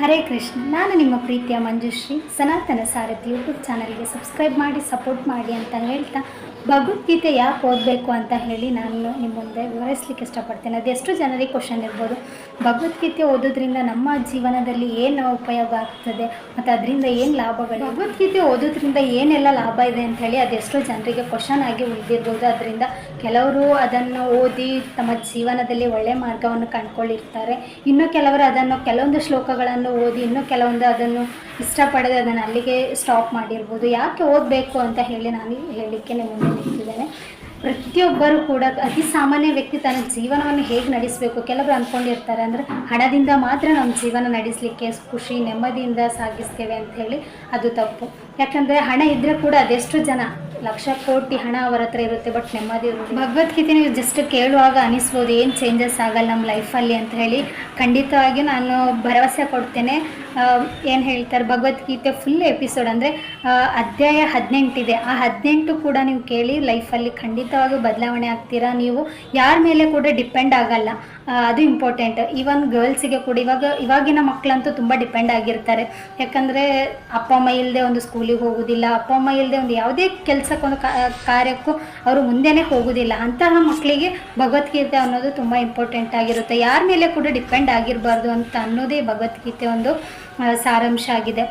ಹರೇ ಕೃಷ್ಣ, ನಾನು ನಿಮ್ಮ ಪ್ರೀತಿಯ ಮಂಜುಶ್ರೀ. ಸನಾತನ ಸಾರಥಿ ಯೂಟ್ಯೂಬ್ ಚಾನಲ್ಗೆ ಸಬ್ಸ್ಕ್ರೈಬ್ ಮಾಡಿ, ಸಪೋರ್ಟ್ ಮಾಡಿ ಅಂತ ಹೇಳ್ತಾ ಭಗವದ್ಗೀತೆ ಯಾಕೆ ಓದಬೇಕು ಅಂತ ಹೇಳಿ ನಾನು ನಿಮ್ಮ ಮುಂದೆ ವಿವರಿಸ್ಲಿಕ್ಕೆ ಇಷ್ಟಪಡ್ತೇನೆ. ಅದೆಷ್ಟು ಜನರಿಗೆ ಕ್ವಶನ್ ಇರ್ಬೋದು. ಭಗವದ್ಗೀತೆ ಓದೋದ್ರಿಂದ ನಮ್ಮ ಜೀವನದಲ್ಲಿ ಏನು ಉಪಯೋಗ ಆಗ್ತದೆ, ಮತ್ತು ಅದರಿಂದ ಏನು ಲಾಭಗಳು? ಭಗವದ್ಗೀತೆ ಓದೋದ್ರಿಂದ ಏನೆಲ್ಲ ಲಾಭ ಇದೆ ಅಂತ ಹೇಳಿ ಅದೆಷ್ಟೋ ಜನರಿಗೆ ಕ್ವಶನ್ ಆಗಿ ಉಳಿದಿರ್ಬೋದು. ಅದರಿಂದ ಕೆಲವರು ಅದನ್ನು ಓದಿ ತಮ್ಮ ಜೀವನದಲ್ಲಿ ಒಳ್ಳೆಯ ಮಾರ್ಗವನ್ನು ಕಂಡುಕೊಂಡಿರ್ತಾರೆ. ಇನ್ನು ಕೆಲವರು ಅದನ್ನು ಕೆಲವೊಂದು ಶ್ಲೋಕಗಳನ್ನು ಓದಿ ಇನ್ನೂ ಕೆಲವೊಂದು ಅದನ್ನು ಇಷ್ಟಪಡದೆ ಅದನ್ನು ಅಲ್ಲಿಗೆ ಸ್ಟಾಪ್ ಮಾಡಿರ್ಬೋದು. ಯಾಕೆ ಓದಬೇಕು ಅಂತ ಹೇಳಿ ನಾನು ಹೇಳಲಿಕ್ಕೆ ಮುಂದೆ ನಿಂತಿದ್ದೇನೆ. ಪ್ರತಿಯೊಬ್ಬರು ಕೂಡ ಅತಿ ಸಾಮಾನ್ಯ ವ್ಯಕ್ತಿ ತನ್ನ ಜೀವನವನ್ನು ಹೇಗೆ ನಡೆಸಬೇಕು? ಕೆಲವರು ಅಂದ್ಕೊಂಡಿರ್ತಾರೆ ಅಂದರೆ ಹಣದಿಂದ ಮಾತ್ರ ನಮ್ಮ ಜೀವನ ನಡೆಸಲಿಕ್ಕೆ ಖುಷಿ, ನೆಮ್ಮದಿಯಿಂದ ಸಾಗಿಸ್ತೇವೆ ಅಂತ ಹೇಳಿ ಅದು ತಪ್ಪು. ಯಾಕಂದರೆ ಹಣ ಇದ್ದರೆ ಕೂಡ ಅದೆಷ್ಟು ಜನ ಲಕ್ಷ ಕೋಟಿ ಹಣ ಅವರ ಹತ್ರ ಇರುತ್ತೆ ಬಟ್ ನೆಮ್ಮದಿ ಇರುತ್ತೆ ಭಗವದ್ಗೀತೆ ನೀವು ಜಸ್ಟ್ ಕೇಳುವಾಗ ಅನಿಸ್ಬೋದು, ಏನು ಚೇಂಜಸ್ ಆಗಲ್ಲ ನಮ್ಮ ಲೈಫಲ್ಲಿ ಅಂತ ಹೇಳಿ. ಖಂಡಿತವಾಗಿ ನಾನು ಭರವಸೆ ಕೊಡ್ತೇನೆ. ಏನು ಹೇಳ್ತಾರೆ, ಭಗವದ್ಗೀತೆ ಫುಲ್ ಎಪಿಸೋಡ್ ಅಂದರೆ ಅಧ್ಯಾಯ ಹದಿನೆಂಟಿದೆ ಆ ಹದಿನೆಂಟು ಕೂಡ ನೀವು ಕೇಳಿ ಲೈಫಲ್ಲಿ ಖಂಡಿತವಾಗಿ ಬದಲಾವಣೆ ಆಗ್ತೀರಾ ನೀವು. ಯಾರ ಮೇಲೆ ಕೂಡ ಡಿಪೆಂಡ್ ಆಗಲ್ಲ. ಅದು ಇಂಪಾರ್ಟೆಂಟ್ ಈವನ್ ಗರ್ಲ್ಸಿಗೆ ಕೂಡ, ಇವಾಗ, ಇವಾಗಿನ ಮಕ್ಕಳಂತೂ ತುಂಬ ಡಿಪೆಂಡ್ ಆಗಿರ್ತಾರೆ. ಯಾಕಂದರೆ, ಅಪ್ಪ ಅಮ್ಮ ಇಲ್ಲದೆ ಒಂದು ಸ್ಕೂಲಿಗೆ ಹೋಗೋದಿಲ್ಲ. ಅಪ್ಪ ಅಮ್ಮ ಇಲ್ಲದೆ ಒಂದು ಯಾವುದೇ ಕೆಲಸಕ್ಕೊಂದು ಕಾರ್ಯಕ್ಕೂ ಅವರು ಮುಂದೆನೆ ಹೋಗೋದಿಲ್ಲ. ಅಂತಹ ಮಕ್ಕಳಿಗೆ ಭಗವದ್ಗೀತೆ ಅನ್ನೋದು ತುಂಬ ಇಂಪಾರ್ಟೆಂಟ್ ಆಗಿರುತ್ತೆ. ಯಾರ ಮೇಲೆ ಕೂಡ ಡಿಪೆಂಡ್ ಆಗಿರಬಾರ್ದು ಅಂತ ಅನ್ನೋದೇ ಭಗವದ್ಗೀತೆ ಒಂದು ಸಾರಾಂಶ ಆಗಿದೆ.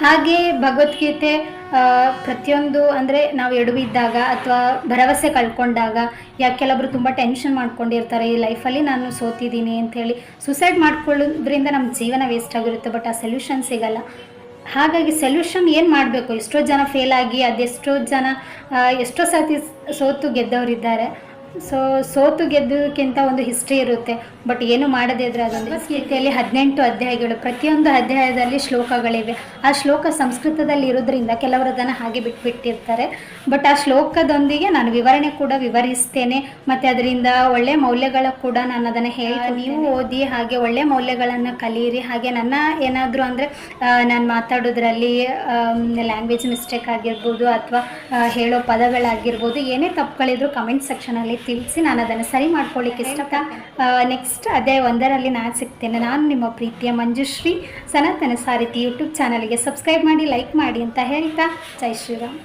ಹಾಗೆ ಭಗವದ್ಗೀತೆ ಪ್ರತಿಯೊಂದು ಅಂದರೆ ನಾವು ಎಡುವಿದ್ದಾಗ ಅಥವಾ ಭರವಸೆ ಕಳ್ಕೊಂಡಾಗ ಯಾಕೆ ಕೆಲವೊಬ್ರು ತುಂಬ ಟೆನ್ಷನ್ ಮಾಡ್ಕೊಂಡಿರ್ತಾರೆ, ಈ ಲೈಫಲ್ಲಿ ನಾನು ಸೋತಿದ್ದೀನಿ ಅಂಥೇಳಿ ಸುಸೈಡ್ ಮಾಡ್ಕೊಳ್ಳೋದ್ರಿಂದ ನಮ್ಮ ಜೀವನ ವೇಸ್ಟ್ ಆಗಿರುತ್ತೆ. ಬಟ್ ಆ ಸೊಲ್ಯೂಷನ್ ಸಿಗಲ್ಲ. ಹಾಗಾಗಿ ಸೊಲ್ಯೂಷನ್ ಏನು ಮಾಡಬೇಕು? ಎಷ್ಟೋ ಜನ ಫೇಲ್ ಆಗಿ ಅದೆಷ್ಟೋ ಜನ ಎಷ್ಟೋ ಸತಿ ಸೋತು ಗೆದ್ದವರಿದ್ದಾರೆ. ಸೊ ಸೋತು ಗೆದ್ದಕ್ಕಿಂತ ಒಂದು ಹಿಸ್ಟ್ರಿ ಇರುತ್ತೆ. ಬಟ್ ಏನು ಮಾಡದೇ ಇದ್ರೆ ಅದೊಂದು ಸ್ಥಿತಿಯಲ್ಲಿ ಹದಿನೆಂಟು ಅಧ್ಯಾಯಗಳು ಪ್ರತಿಯೊಂದು ಅಧ್ಯಾಯದಲ್ಲಿ ಶ್ಲೋಕಗಳಿವೆ. ಆ ಶ್ಲೋಕ ಸಂಸ್ಕೃತದಲ್ಲಿ ಇರೋದ್ರಿಂದ ಕೆಲವರು ಅದನ್ನು ಹಾಗೆ ಬಿಟ್ಬಿಟ್ಟಿರ್ತಾರೆ. ಬಟ್ ಆ ಶ್ಲೋಕದೊಂದಿಗೆ ನಾನು ವಿವರಣೆ ಕೂಡ ವಿವರಿಸ್ತೇನೆ. ಮತ್ತು ಅದರಿಂದ ಒಳ್ಳೆ ಮೌಲ್ಯಗಳ ಕೂಡ ನಾನು ಅದನ್ನು ಹೇಳಿ ನೀವು ಓದಿ ಹಾಗೆ ಒಳ್ಳೆ ಮೌಲ್ಯಗಳನ್ನು ಕಲಿಯಿರಿ. ಹಾಗೆ ನನ್ನ ಏನಾದರೂ ಅಂದರೆ ನಾನು ಮಾತಾಡೋದ್ರಲ್ಲಿ ಲ್ಯಾಂಗ್ವೇಜ್ ಮಿಸ್ಟೇಕ್ ಆಗಿರ್ಬೋದು ಅಥವಾ ಹೇಳೋ ಪದಗಳಾಗಿರ್ಬೋದು ಏನೇ ತಪ್ಪುಗಳಿದ್ರು ಕಮೆಂಟ್ ಸೆಕ್ಷನಲ್ಲಿ ತಿಳಿಸಿ ನಾನು ಅದನ್ನು ಸರಿ ಮಾಡ್ಕೊಳ್ಳಿಕ್ಕೆ ಇಷ್ಟ ನೆಕ್ಸ್ಟ್ ಅದೇ ಒಂದರಲ್ಲಿ ನಾನು ಸಿಗ್ತೇನೆ. ನಾನು ನಿಮ್ಮ ಪ್ರೀತಿಯ ಮಂಜುಶ್ರೀ ಸನಾತನ ಸಾರಿತಿ ಯೂಟ್ಯೂಬ್ ಚಾನಲ್ಗೆ ಸಬ್ಸ್ಕ್ರೈಬ್ ಮಾಡಿ ಲೈಕ್ ಮಾಡಿ ಅಂತ ಹೇಳ್ತಾ ಜೈ ಶ್ರೀರಾಮ್.